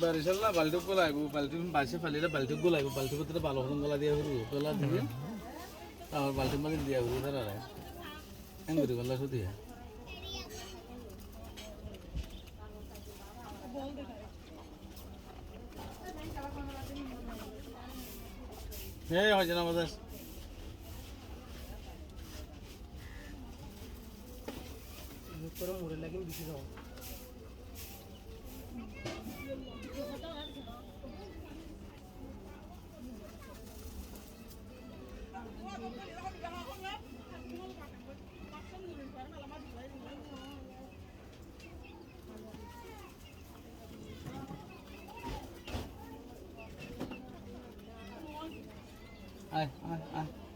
বারিশাল না বালতি গোলাইব বালতি বাসে ফালিলে বালতি গোলাইব বালতি ভিতরে ভালো মতন গলা দিয়া হরু, গলা দিয়ে। আমার বালতি মানে দিয়া হরু, তারা রে এন করে গলা শুধু এই হয় না আমাদের করে মরে লাগে বেশি যাও আয় আয় আয়।